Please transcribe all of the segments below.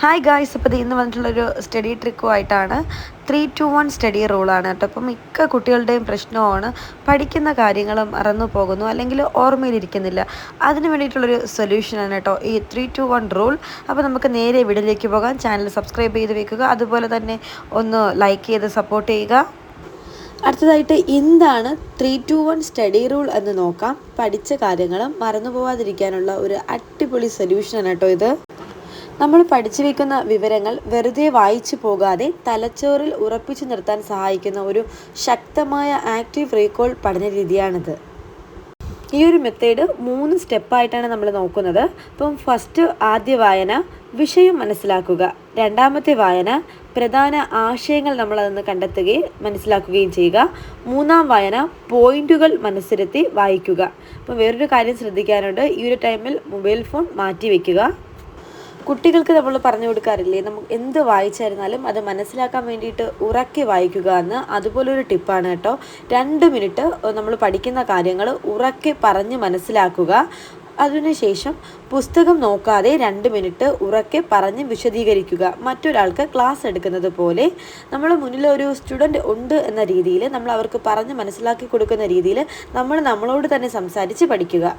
Hi guys അപ്പോൾ ഇന്ന് വന്നിട്ടുള്ളൊരു സ്റ്റഡി ട്രിക്കുമായിട്ടാണ് ത്രീ ടു വൺ സ്റ്റഡി റൂളാണ് കേട്ടോ. അപ്പം മിക്ക കുട്ടികളുടെയും പ്രശ്നമാണ് പഠിക്കുന്ന കാര്യങ്ങൾ മറന്നു പോകുന്നു അല്ലെങ്കിൽ ഓർമ്മയിലിരിക്കുന്നില്ല. അതിന് വേണ്ടിയിട്ടുള്ളൊരു സൊല്യൂഷനാണ് കേട്ടോ ഈ ത്രീ ടു വൺ റൂൾ അപ്പോൾ നമുക്ക് നേരെ വീഡിയോയിലേക്ക് പോകാം. ചാനൽ സബ്സ്ക്രൈബ് ചെയ്ത് വെക്കുക. അതുപോലെ തന്നെ ഒന്ന് ലൈക്ക് ചെയ്ത് സപ്പോർട്ട് ചെയ്യുക. അടുത്തതായിട്ട് എന്താണ് three two one study rule എന്ന് നോക്കാം. പഠിച്ച കാര്യങ്ങൾ മറന്നു പോവാതിരിക്കാനുള്ള ഒരു അടിപൊളി സൊല്യൂഷനാണ് കേട്ടോ ഇത്. നമ്മൾ പഠിച്ചു വെക്കുന്ന വിവരങ്ങൾ വെറുതെ വായിച്ചു പോകാതെ തലച്ചോറിൽ ഉറപ്പിച്ചു നിർത്താൻ സഹായിക്കുന്ന ഒരു ശക്തമായ ആക്റ്റീവ് റീകോൾ പഠന രീതിയാണിത്. ഈ ഒരു മെത്തേഡ് മൂന്ന് സ്റ്റെപ്പായിട്ടാണ് നമ്മൾ നോക്കുന്നത്. ഇപ്പം ഫസ്റ്റ് ആദ്യ വായന വിഷയം മനസ്സിലാക്കുക. രണ്ടാമത്തെ വായന പ്രധാന ആശയങ്ങൾ നമ്മൾ അതൊന്ന് കണ്ടെത്തുകയും മനസ്സിലാക്കുകയും ചെയ്യുക. മൂന്നാം വായന പോയിന്റുകൾ മനസ്സിലെത്തി വായിക്കുക. അപ്പം വേറൊരു കാര്യം ശ്രദ്ധിക്കാനുണ്ട്. ഈ ഒരു ടൈമിൽ മൊബൈൽ ഫോൺ മാറ്റി വയ്ക്കുക കുട്ടികൾക്ക് നമ്മൾ പറഞ്ഞു കൊടുക്കാറില്ലേ? നമുക്ക് എന്ത് വായിച്ചായിരുന്നാലും അത് മനസ്സിലാക്കാൻ വേണ്ടിയിട്ട് ഉറക്കി വായിക്കുക എന്ന് അതുപോലൊരു ടിപ്പാണ് കേട്ടോ. രണ്ട് മിനിറ്റ് നമ്മൾ പഠിക്കുന്ന കാര്യങ്ങൾ ഉറക്കി പറഞ്ഞ് മനസ്സിലാക്കുക. അതിനുശേഷം പുസ്തകം നോക്കാതെ രണ്ട് മിനിറ്റ് ഉറക്കെ പറഞ്ഞ് വിശദീകരിക്കുക. മറ്റൊരാൾക്ക് ക്ലാസ് എടുക്കുന്നത് പോലെ നമ്മൾ മുന്നിൽ ഒരു സ്റ്റുഡന്റ് ഉണ്ട് എന്ന രീതിയിൽ നമ്മൾ അവർക്ക് പറഞ്ഞ് മനസ്സിലാക്കി കൊടുക്കുന്ന രീതിയിൽ നമ്മൾ നമ്മളോട് തന്നെ സംസാരിച്ച് പഠിക്കുക.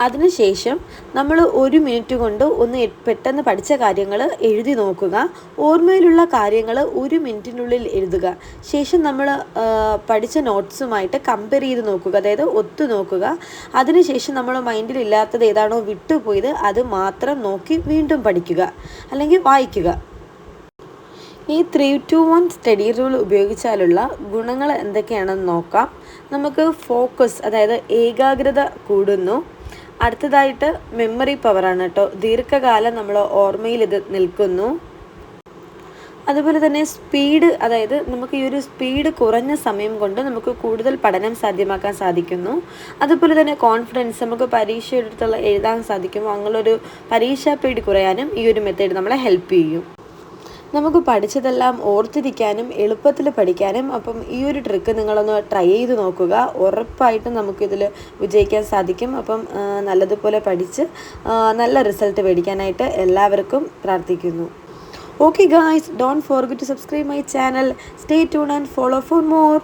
അതിനുശേഷം നമ്മൾ ഒരു മിനിറ്റ് കൊണ്ട് ഒന്ന് പെട്ടെന്ന് പഠിച്ച കാര്യങ്ങൾ എഴുതി നോക്കുക. ഓർമ്മയിലുള്ള കാര്യങ്ങൾ ഒരു മിനിറ്റിനുള്ളിൽ എഴുതുക. ശേഷം നമ്മൾ പഠിച്ച നോട്ട്സുമായിട്ട് കമ്പയർ ചെയ്ത് നോക്കുക. അതായത് ഒത്തു നോക്കുക. അതിനുശേഷം നമ്മൾ മൈൻഡിൽ ഇല്ലാത്തത് ഏതാണോ വിട്ടുപോയത് അത് മാത്രം നോക്കി വീണ്ടും പഠിക്കുക. അല്ലെങ്കിൽ വായിക്കുക. ഈ three two one study rule ഉപയോഗിച്ചാലുള്ള ഗുണങ്ങൾ എന്തൊക്കെയാണെന്ന് നോക്കാം. നമുക്ക് ഫോക്കസ് അതായത് ഏകാഗ്രത കൂടുന്നു. അടുത്തതായിട്ട് മെമ്മറി പവറാണ് കേട്ടോ. ദീർഘകാലം നമ്മൾ ഓർമ്മയിൽ ഇത് നിൽക്കുന്നു. അതുപോലെ തന്നെ സ്പീഡ് അതായത് നമുക്ക് ഈ ഒരു സ്പീഡ് കുറഞ്ഞ സമയം കൊണ്ട് നമുക്ക് കൂടുതൽ പഠനം സാധ്യമാക്കാൻ സാധിക്കുന്നു. അതുപോലെ തന്നെ കോൺഫിഡൻസ് നമുക്ക് പരീക്ഷ എടുത്തുള്ള എഴുതാൻ സാധിക്കുമോ? അങ്ങനെയൊരു പരീക്ഷാ പേടി കുറയാനും ഈ ഒരു മെത്തേഡ് നമ്മളെ ഹെൽപ്പ് ചെയ്യും. നമുക്ക് പഠിച്ചതെല്ലാം ഓർത്തിരിക്കാനും എളുപ്പത്തിൽ പഠിക്കാനും അപ്പം ഈ ഒരു ട്രിക്ക് നിങ്ങളൊന്ന് ട്രൈ ചെയ്ത് നോക്കുക. ഉറപ്പായിട്ടും നമുക്കിതിൽ വിജയിക്കാൻ സാധിക്കും. അപ്പം നല്ലതുപോലെ പഠിച്ച് നല്ല റിസൾട്ട് മേടിക്കാനായിട്ട് എല്ലാവർക്കും പ്രാർത്ഥിക്കുന്നു. Okay guys don't forget to subscribe my channel stay tune and follow for more